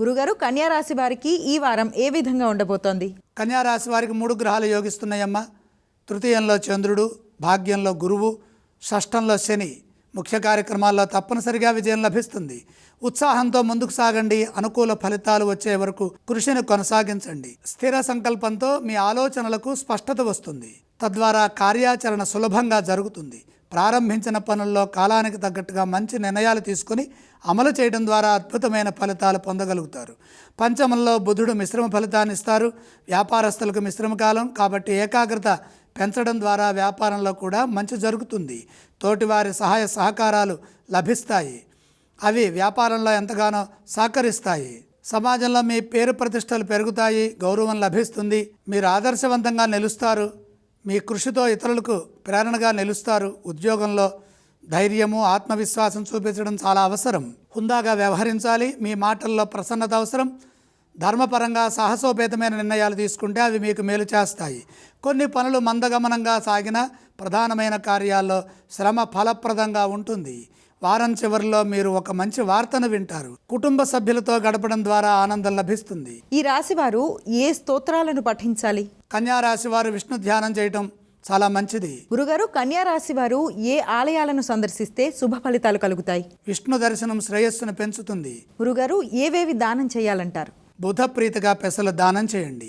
గురుగారు కన్యారాశి వారికి ఈ వారం ఏ విధంగా ఉండబోతోంది? కన్యారాశి వారికి మూడు గ్రహాలు యోగిస్తున్నాయమ్మా. తృతీయంలో చంద్రుడు భాగ్యంలో గురువు షష్టంలో శని. ముఖ్య కార్యక్రమాల్లో తప్పనిసరిగా విజయం లభిస్తుంది. ఉత్సాహంతో ముందుకు సాగండి. అనుకూల ఫలితాలు వచ్చే వరకు కృషిని కొనసాగించండి. స్థిర సంకల్పంతో మీ ఆలోచనలకు స్పష్టత వస్తుంది. తద్వారా కార్యాచరణ సులభంగా జరుగుతుంది. ప్రారంభించిన పనుల్లో కాలానికి తగ్గట్టుగా మంచి నిర్ణయాలు తీసుకుని అమలు చేయడం ద్వారా అద్భుతమైన ఫలితాలు పొందగలుగుతారు. పంచమంలో బుధుడు మిశ్రమ ఫలితాన్ని ఇస్తారు. వ్యాపారస్తులకు మిశ్రమ కాలం కాబట్టి ఏకాగ్రత పెంచడం ద్వారా వ్యాపారంలో కూడా మంచి జరుగుతుంది. తోటివారి సహాయ సహకారాలు లభిస్తాయి. అవి వ్యాపారంలో ఎంతగానో సహకరిస్తాయి. సమాజంలో మీ పేరు ప్రతిష్టలు పెరుగుతాయి. గౌరవం లభిస్తుంది. మీరు ఆదర్శవంతంగా నిలుస్తారు. మీ కృషితో ఇతరులకు ప్రేరణగా నిలుస్తారు. ఉద్యోగంలో ధైర్యము ఆత్మవిశ్వాసం చూపించడం చాలా అవసరం. హుందాగా వ్యవహరించాలి. మీ మాటల్లో ప్రసన్నత అవసరం. ధర్మపరంగా సాహసోపేతమైన నిర్ణయాలు తీసుకుంటే అవి మీకు మేలు చేస్తాయి. కొన్ని పనులు మందగమనంగా సాగిన ప్రధానమైన కార్యాల్లో శ్రమ ఫలప్రదంగా ఉంటుంది. వారం చివరిలో మీరు ఒక మంచి వార్తను వింటారు. కుటుంబ సభ్యులతో గడపడం ద్వారా ఆనందం లభిస్తుంది. ఈ రాశి వారు ఏ స్తోత్రాలను పఠించాలి? కన్యా రాశి వారు విష్ణు ధ్యానం చేయటం చాలా మంచిది. గురుగారు కన్యా రాశి వారు ఏ ఆలయాలను సందర్శిస్తే శుభ ఫలితాలు కలుగుతాయి? విష్ణు దర్శనం శ్రేయస్సును పెంచుతుంది. గురుగారు ఏవేవి దానం చేయాలంటారు? బుధ ప్రీతిగా పెసలు దానం చేయండి.